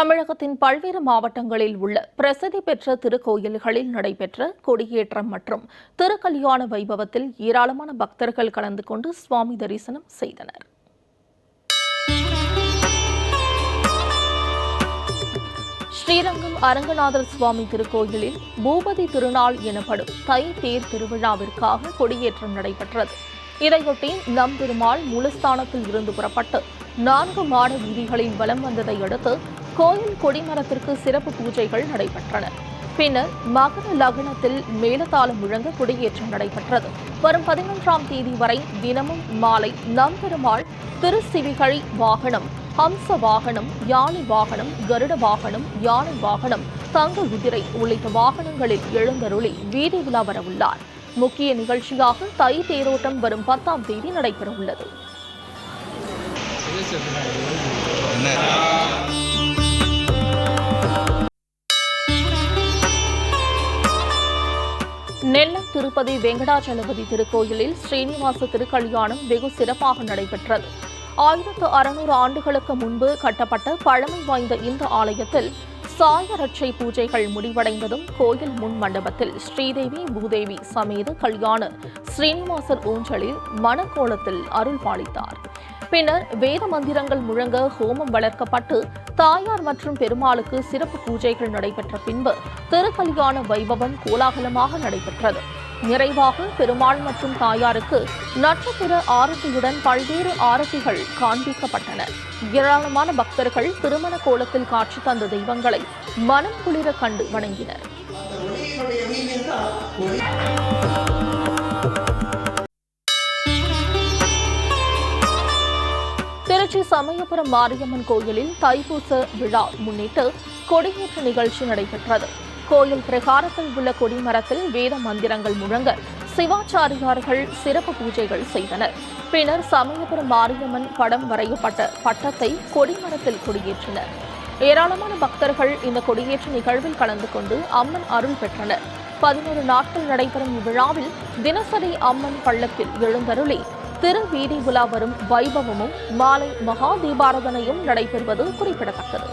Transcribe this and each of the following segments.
தமிழகத்தின் பல்வேறு மாவட்டங்களில் உள்ள பிரசித்தி பெற்ற திருக்கோயில்களில் நடைபெற்ற கொடியேற்றம் மற்றும் திருக்கல்யாண வைபவத்தில் ஏராளமான பக்தர்கள் கலந்து கொண்டு சுவாமி தரிசனம் செய்தனர். ஸ்ரீரங்கம் அரங்கநாதர் சுவாமி திருக்கோயிலில் பூபதி திருநாள் எனப்படும் தை தேர் திருவிழாவிற்காக கொடியேற்றம் நடைபெற்றது. இதையொட்டி நம்பெருமாள் முழுஸ்தானத்தில் இருந்து புறப்பட்டு நான்கு மாட வீதிகளில் வலம் வந்ததை அடுத்து கோயில் கொடிமரத்திற்கு சிறப்பு பூஜைகள் நடைபெற்றன. பின்னர் மகர லக்னத்தில் மேலதாளம் முழங்க கொடியேற்றம் நடைபெற்றது. வரும் பதினொன்றாம் தேதி வரை தினமும் மாலை நம்பெருமாள் திருச்சிவிகை வாகனம் ஹம்ச வாகனம் யானை வாகனம் கருட வாகனம் யானை வாகனம் தங்க குதிரை உள்ளிட்ட வாகனங்களில் எழுந்தருளி வீதி உலா வரவுள்ளார். முக்கிய நிகழ்ச்சியாக தை தேரோட்டம் வரும் பத்தாம் தேதி நடைபெறவுள்ளது. நெல்லை திருப்பதி வெங்கடாச்சலபதி திருக்கோயிலில் ஸ்ரீனிவாச திருக்கல்யாணம் வெகு சிறப்பாக நடைபெற்றது. ஆயிரத்து அறுநூறு ஆண்டுகளுக்கு முன்பு கட்டப்பட்ட பழமை வாய்ந்த இந்த ஆலயத்தில் சாயரட்சை பூஜைகள் முடிவடைந்ததும் கோயில் முன் மண்டபத்தில் ஸ்ரீதேவி பூதேவி சமேத கல்யாண ஸ்ரீனிவாசர் ஊஞ்சலில் மணக்கோலத்தில் அருள் பாலித்தார் பின்னர் வேத மந்திரங்கள் முழங்க ஹோமம் வளர்க்கப்பட்டு தாயார் மற்றும் பெருமாளுக்கு சிறப்பு பூஜைகள் நடைபெற்ற பின்பு திருக்கல்யாண வைபவம் கோலாகலமாக நடைபெற்றது. நிறைவாக பெருமாள் மற்றும் தாயாருக்கு நட்சத்திர ஆரத்தியுடன் பல்வேறு ஆரத்திகள் காண்பிக்கப்பட்டன. ஏராளமான பக்தர்கள் திருமண கோலத்தில் காட்சி தந்த தெய்வங்களை மனம் குளிர கண்டு வணங்கினர். திருச்சி சமயபுரம் மாரியம்மன் கோயிலில் தைப்பூச விழா முன்னிட்டு கொடியேற்ற நிகழ்ச்சி நடைபெற்றது. கோயில் பிரகாரத்தில் உள்ள கொடிமரத்தில் வேத மந்திரங்கள் முழங்க சிவாச்சாரியார்கள் சிறப்பு பூஜைகள் செய்தனர். பின்னர் சமயபுரம் மாரியம்மன் படம் வரையப்பட்ட பட்டத்தை கொடிமரத்தில் கொடியேற்றினர். ஏராளமான பக்தர்கள் இந்த கொடியேற்ற நிகழ்வில் கலந்து கொண்டு அம்மன் அருள் பெற்றனர். பதினோரு நாட்கள் நடைபெறும் இவ்விழாவில் தினசரி அம்மன் பள்ளத்தில் எழுந்தருளி திருவீதி உலா வரும் வைபவமும் மாலை மகா தீபாரதனையும் நடைபெறுவது குறிப்பிடத்தக்கது.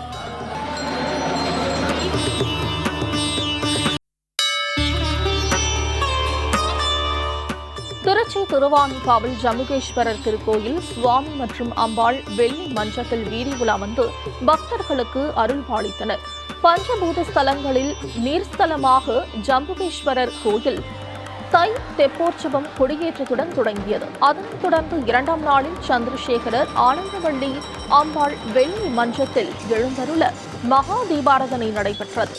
திருச்சி திருவானைக்காவல் ஜம்புகேஸ்வரர் திருக்கோயில் சுவாமி மற்றும் அம்பாள் வெள்ளி மஞ்சத்தில் வீதி உலா வந்து பக்தர்களுக்கு அருள் பாலித்தனர். பஞ்சபூத ஸ்தலங்களில் நீர்ஸ்தலமாக ஜம்புகேஸ்வரர் கோயில் தை தெப்போற்சவம் கொடியேற்றத்துடன் தொடங்கியது. அதனைத் தொடர்ந்து இரண்டாம் நாளில் சந்திரசேகரர் ஆனந்தவள்ளி அம்பாள் வெள்ளி மஞ்சத்தில் எழுந்தருள மகா தீபாரதனை நடைபெற்றது.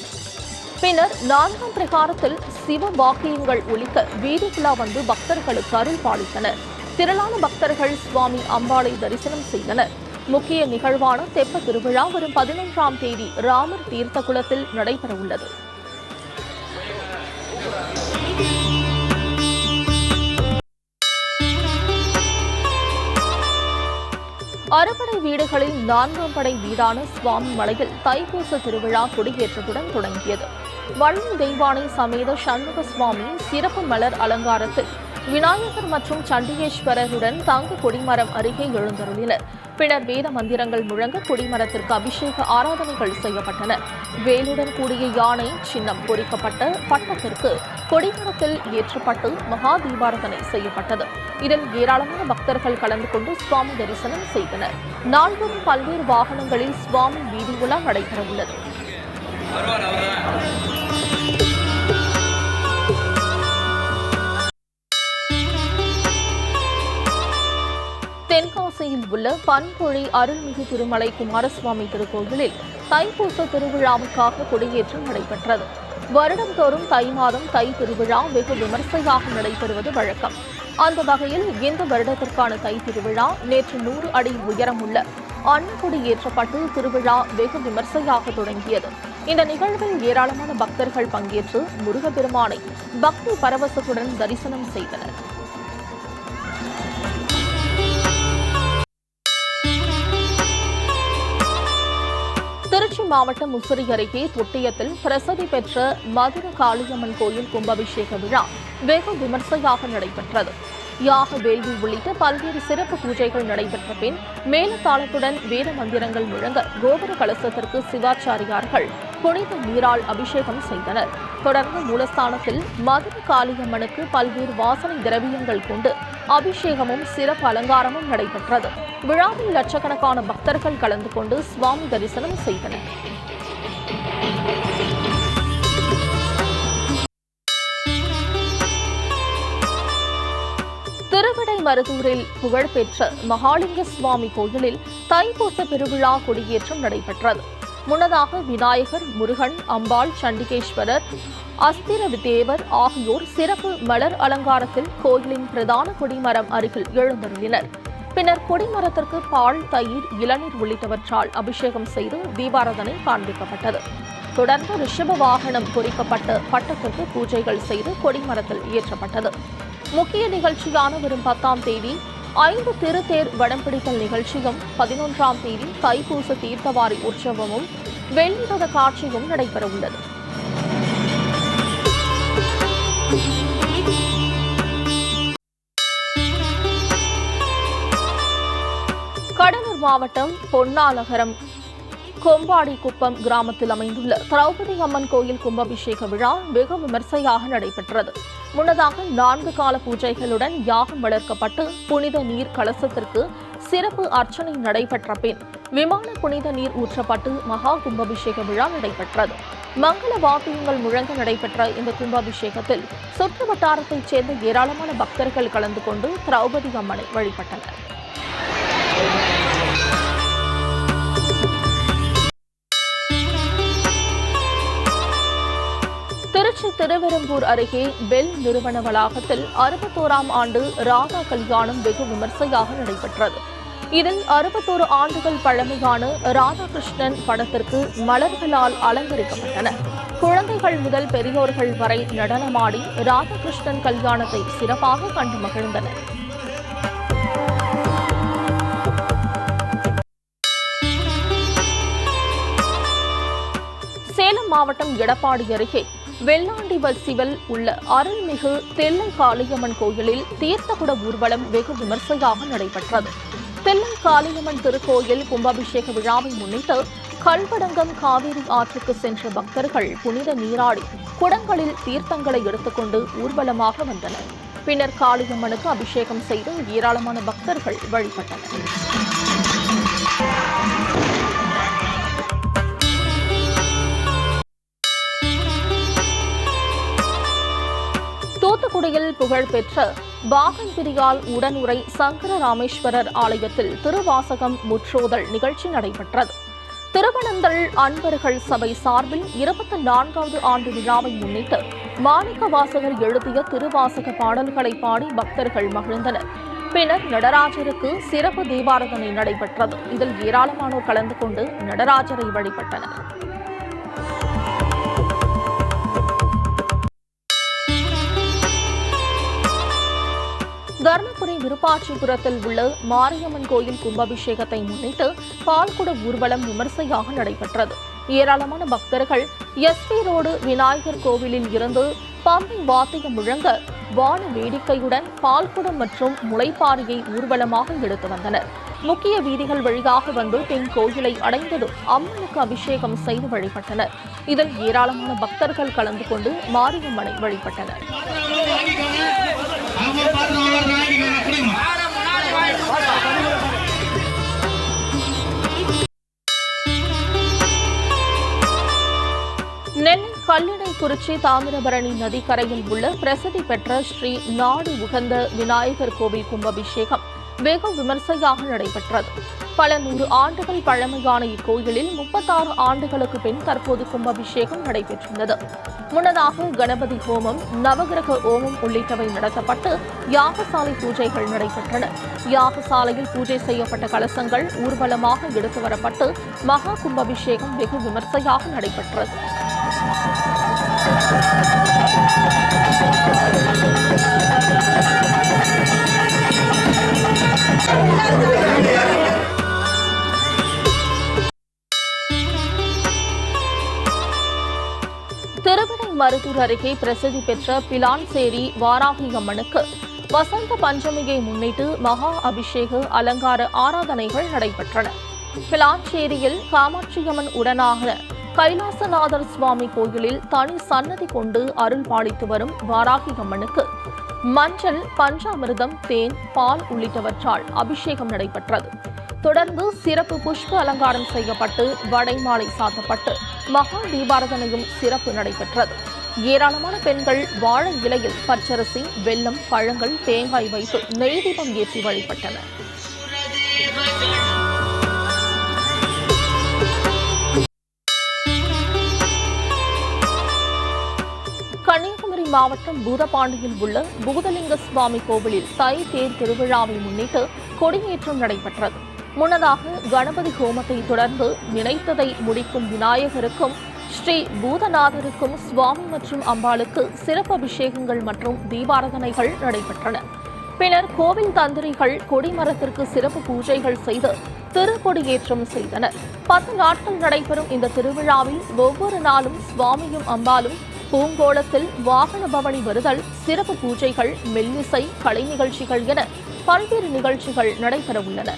பின்னர் நான்காம் பிரகாரத்தில் சிவ வாக்கியங்கள் ஒழிக்க வீதிக்குலா வந்து பக்தர்களுக்கு அருள் பாலித்தனர். திரளான பக்தர்கள் சுவாமி அம்பாளை தரிசனம் செய்தனர். முக்கிய நிகழ்வான தெப்ப திருவிழா வரும் பதினொன்றாம் தேதி ராமர் தீர்த்த குளத்தில் நடைபெறவுள்ளது. அறுபடை வீடுகளில் நான்காம் படை வீடான சுவாமி மலையில் தைப்பூச திருவிழா கொடியேற்றத்துடன் தொடங்கியது. வள்ளி தெய்வானை சமேத சண்முக சுவாமி சிறப்பு மலர் அலங்காரத்தில் விநாயகர் மற்றும் சண்டிகேஸ்வரருடன் தங்க கொடிமரம் அருகே எழுந்தருளினர். பின்னர் வேத மந்திரங்கள் முழங்க கொடிமரத்திற்கு அபிஷேக ஆராதனைகள் செய்யப்பட்டன. வேலுடன் கூடிய யானை சின்னம் பொறிக்கப்பட்ட பட்டத்திற்கு கொடிமரத்தில் ஏற்றப்பட்டு மகா தீபாரதனை செய்யப்பட்டது. இதில் ஏராளமான பக்தர்கள் கலந்து கொண்டு சுவாமி தரிசனம் செய்தனர். நாள்தோறும் பல்வேறு வாகனங்களில் சுவாமி வீதி உலா நடைபெறவுள்ளது. தென்காசியில் உள்ள பன்பொழி அருள்மிகு திருமலை குமாரசுவாமி திருக்கோயிலில் தைப்பூச திருவிழாவுக்காக கொடியேற்றம் நடைபெற்றது. வருடந்தோறும் தை மாதம் தை திருவிழா வெகு விமர்சையாக நடைபெறுவது வழக்கம். அந்த வகையில் இந்த வருடத்திற்கான தை திருவிழா நேற்று நூறு அடி உயரமுள்ள அன்னக்குடி ஏற்றப்பட்டு திருவிழா வெகு விமர்சையாக தொடங்கியது. இந்த நிகழ்வில் ஏராளமான பக்தர்கள் பங்கேற்று முருகப்பெருமானை பக்தி பரவசத்துடன் தரிசனம் செய்தனர். மாவட்டம் முசிறி அருகே தொட்டியத்தில் பிரசதி பெற்ற மதுர காளியம்மன் கோயில் கும்பாபிஷேக விழா வெகு விமர்சையாக நடைபெற்றது. யாக வேள்வி உள்ளிட்ட பல்வேறு சிறப்பு பூஜைகள் நடைபெற்ற பின் மேலத்தாளத்துடன் வேத மந்திரங்கள் முழங்க கோபுர கலசத்திற்கு சிவாச்சாரியார்கள் புனித நீரால் அபிஷேகம் செய்தனர். தொடர்ந்து மூலஸ்தானத்தில் மதுர காளியம்மனுக்கு பல்வேறு வாசனை திரவியங்கள் கொண்டு அபிஷேகமும் சிறப்பு அலங்காரமும் நடைபெற்றது. விழாவில் லட்சக்கணக்கான பக்தர்கள் கலந்து கொண்டு சுவாமி தரிசனம் செய்தனர். திருவிடை மருதூரில் புகழ்பெற்ற மகாலிங்க சுவாமி கோயிலில் தைப்பூச பெருவிழா கொடியேற்றம் நடைபெற்றது. முன்னதாக விநாயகர் முருகன் அம்பாள் சண்டிகேஸ்வரர் அஸ்திர தேவர் ஆகியோர் சிறப்பு மலர் அலங்காரத்தில் கோயிலின் பிரதான கொடிமரம் அருகில் எழுந்தருளினர். பின்னர் கொடிமரத்திற்கு பால் தயிர் இளநீர் உள்ளிட்டவற்றால் அபிஷேகம் செய்து தீபாரதனை காண்பிக்கப்பட்டது. தொடர்ந்து ரிஷப வாகனம் குறிக்கப்பட்ட பட்டத்திற்கு பூஜைகள் செய்து கொடிமரத்தில் ஏற்றப்பட்டது. முக்கிய நிகழ்ச்சியான வரும் பத்தாம் தேதி ஐந்து திருத்தேர் வடம்பிடித்தல் நிகழ்ச்சியும் பதினொன்றாம் தேதி தைப்பூச தீர்த்தவாரி உற்சவமும் வெள்ளிரத காட்சியும் நடைபெறவுள்ளது. கடலூர் மாவட்டம் பொன்னாநகரம் கொம்பாடி குப்பம் கிராமத்தில் அமைந்துள்ள திரௌபதி அம்மன் கோயில் கும்பாபிஷேக விழா வெகு விமர்சையாக நடைபெற்றது. முன்னதாக நான்கு கால பூஜைகளுடன் யாகம் வளர்க்கப்பட்டு புனித நீர் கலசத்திற்கு சிறப்பு அர்ச்சனை நடைபெற்ற பின் விமான புனித நீர் ஊற்றப்பட்டு மகா கும்பாபிஷேக விழா நடைபெற்றது. மங்கள வாத்தியங்கள் முழங்க நடைபெற்ற இந்த கும்பாபிஷேகத்தில் சுற்று வட்டாரத்தைச் சேர்ந்த ஏராளமான பக்தர்கள் கலந்து கொண்டு திரௌபதி அம்மனை வழிபட்டனர். திருவெரும்பூர் அருகே பெல் நிறுவன வளாகத்தில் அறுபத்தோராம் ஆண்டு ராதா கல்யாணம் வெகு விமர்சையாக நடைபெற்றது. இதில் அறுபத்தோரு ஆண்டுகள் பழமையான ராதாகிருஷ்ணன் படத்திற்கு மலர்களால் அலங்கரிக்கப்பட்டன. குழந்தைகள் முதல் பெரியோர்கள் வரை நடனமாடி ராதாகிருஷ்ணன் கல்யாணத்தை சிறப்பாக கண்டு மகிழ்ந்தனர். சேலம் மாவட்டம் எடப்பாடி அருகே வெள்ளாண்டிவல் சிவல் உள்ள அருள்மிகு தெல்லை காளியம்மன் கோயிலில் தீர்த்தகுட ஊர்வலம் வெகு விமர்சையாக நடைபெற்றது. தெல்லை காளியம்மன் திருக்கோயில் கும்பாபிஷேக விழாவை முன்னிட்டு கல்வடங்கம் காவிரி ஆற்றுக்கு சென்ற பக்தர்கள் புனித நீராடி குடங்களில் தீர்த்தங்களை எடுத்துக்கொண்டு ஊர்வலமாக வந்தனர். பின்னர் காளியம்மனுக்கு அபிஷேகம் செய்து ஏராளமான பக்தர்கள் வழிபட்டனர். தூத்துக்குடியில் புகழ்பெற்ற பாகன் பிரியால் உடனுரை சங்கர ராமேஸ்வரர் ஆலயத்தில் திருவாசகம் முற்றோதல் நிகழ்ச்சி நடைபெற்றது. திருவனந்தல் அன்பர்கள் சபை சார்பில் இருபத்தி நான்காவது ஆண்டு விழாவை முன்னிட்டு மாணிக்க வாசகர் எழுதிய திருவாசக பாடல்களை பாடி பக்தர்கள் மகிழ்ந்தனர். பின்னர் நடராஜருக்கு சிறப்பு தீபாரதனை நடைபெற்றது. இதில் ஏராளமானோர் கலந்து கொண்டு நடராஜரை வழிபட்டனர். தர்மபுரி விருப்பாட்சிபுரத்தில் உள்ள மாரியம்மன் கோயில் கும்பாபிஷேகத்தை முன்னிட்டு பால்குட ஊர்வலம் விமர்சையாக நடைபெற்றது. ஏராளமான பக்தர்கள் எஸ்பி ரோடு விநாயகர் கோவிலில் இருந்து பம்பை வாத்தியம் முழங்க வான வேடிக்கையுடன் பால்குடம் மற்றும் முளைப்பாரியை ஊர்வலமாக எடுத்து வந்தனர். முக்கிய வீதிகள் வழியாக வந்து பெண் கோயிலை அடைந்ததும் அம்மனுக்கு அபிஷேகம் செய்து வழிபட்டனர். இதில் ஏராளமான பக்தர்கள் கலந்து கொண்டு மாரியம்மனை வழிபட்டனர். கல்லிடைக்குறிச்சி தாமிரபரணி நதிக்கரையில் உள்ள பிரசித்தி பெற்ற ஸ்ரீ நாடு உகந்த விநாயகர் கோவில் கும்பாபிஷேகம் வெகு விமர்சையாக நடைபெற்றது. பல நூறு ஆண்டுகள் பழமையான இக்கோயிலில் முப்பத்தாறு ஆண்டுகளுக்கு பின் தற்போது கும்பாபிஷேகம் நடைபெற்றுள்ளது. முன்னதாக கணபதி ஹோமம் நவகிரக ஹோமம் உள்ளிட்டவை நடத்தப்பட்டு யாகசாலை பூஜைகள் நடைபெற்றன. யாகசாலையில் பூஜை செய்யப்பட்ட கலசங்கள் ஊர்வலமாக எடுத்து வரப்பட்டு மகா கும்பாபிஷேகம் வெகு விமர்சையாக நடைபெற்றது. திருவிடை மருதூர் அருகே பிரசித்தி பெற்ற பிலான்சேரி வாராகி அம்மனுக்கு வசந்த பஞ்சமியை முன்னிட்டு மகா அபிஷேக அலங்கார ஆராதனைகள் நடைபெற்றன. பிலான்சேரியில் காமாட்சியம்மன் உடனாக கைலாசநாதர் சுவாமி கோயிலில் தனி சன்னதி கொண்டு அருள் பாலித்து வரும் வாராகி அம்மனுக்கு மஞ்சள் பஞ்சாமிர்தம் தேன் பால் உள்ளிட்டவற்றால் அபிஷேகம் நடைபெற்றது. தொடர்ந்து சிறப்பு புஷ்ப அலங்காரம் செய்யப்பட்டு வடைமாலை சாத்தப்பட்டு மகா தீபாரதனையும் சிறப்பு நடைபெற்றது. ஏராளமான பெண்கள் வாழை இலையில் பச்சரிசி வெல்லம் பழங்கள் தேங்காய் வைத்து நெய்தீபம் ஏற்றி வழிபட்டனர். மாவட்டம் பூதபாண்டியில் உள்ள பூதலிங்க சுவாமி கோவிலில் தை தேர் திருவிழாவை முன்னிட்டு கொடியேற்றம் நடைபெற்றது. முன்னதாக கணபதி ஹோமத்தை தொடர்ந்து நினைத்ததை முடிக்கும் விநாயகருக்கும் ஸ்ரீ பூதநாதருக்கும் சுவாமி மற்றும் அம்பாளுக்கு சிறப்பு அபிஷேகங்கள் மற்றும் தீபாரதனைகள் நடைபெற்றன. பின்னர் கோவில் தந்திரிகள் கொடிமரத்திற்கு சிறப்பு பூஜைகள் செய்து திருக்கொடியேற்றம் செய்தனர். பத்து நாட்கள் நடைபெறும் இந்த திருவிழாவில் ஒவ்வொரு நாளும் சுவாமியும் அம்பாலும் பூங்கோளத்தில் வாகன பவனி வருதல் சிறப்பு பூஜைகள் மெல்லிசை கலை நிகழ்ச்சிகள் என பல்வேறு நிகழ்ச்சிகள் நடைபெறவுள்ளன.